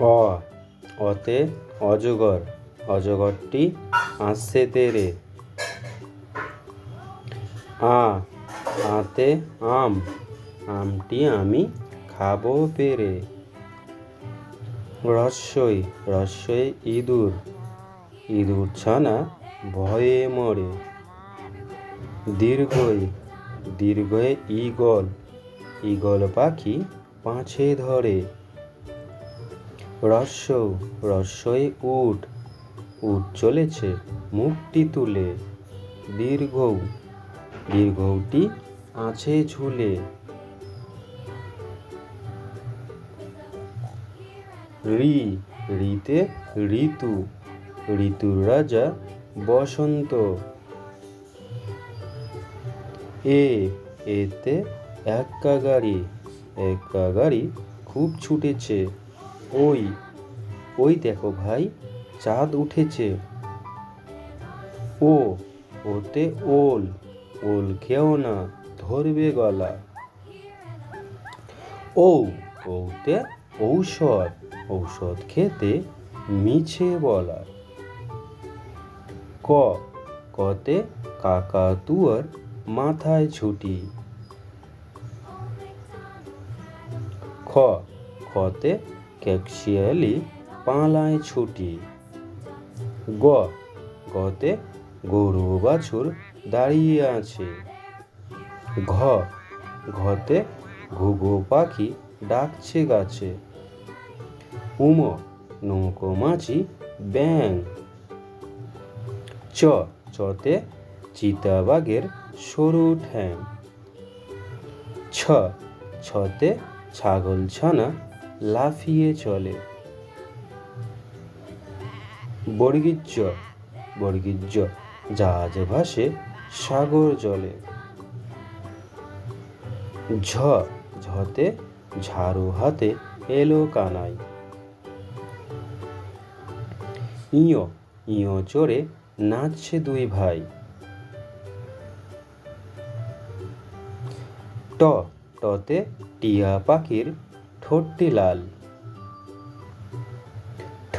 অ অতে অজগর, অজগরটি আসছে তেরে। আ, আতে আম, আমটি আমি খাব পেরে রস্যই রস্যই ইঁদুর ইঁদুর ছানা ভয়ে মরে। দীর্ঘই দীর্ঘয়ে ঈগল ঈগল পাখি পাছে ধরে। রস্য রস্যই উট। উঠ চলেছে মুখটি তুলে। দীর্ঘ, দীর্ঘটি আছে ঝুলে। ঋ ঋতে ঋতু। ঋতুর রাজা বসন্ত। এ, এতে এক্কা গাড়ি এক্কা গাড়ি খুব ছুটেছে। ওই ওই দেখো ভাই, চাঁদ উঠেছে। ও, ওতে ওল ওল খেও না, ধরবে গলা। ও, ওতে ঔষধ ঔষধ খেতে মিছে বলা। ক, কতে কাকা তুয়ার মাথায় ছুটি। খ, খতে ক্যাকশিয়ালি পালায় ছুটি। গ, গতে গরু বাছুর দাঁড়িয়ে আছে। ঘ, ঘতে ঘুঘু পাখি ডাকছে গাছে। উম, নৌকো মাছি ব্যাং। চ, চতে চিতাবাঘের সরু ঠ্যাং। ছ, ছতে ছাগল ছানা লাফিয়ে চলে। বর্গিজ্জ বর্গিজ্জ জাহাজ ভাসে সাগর জলে। ঝ, ঝতে ঝাড়ু হাতে এলো কানাই। ইয় ইয় চড়ে নাচছে দুই ভাই। ট, টতে টিয়া পাখির ঠোঁটটি লাল ঠ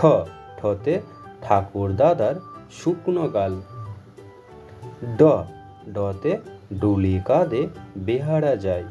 ঠতে ঠাকুর দাদার শুকনো গাল। ড ডতে ডুলি কাঁধে বেহারা যায়।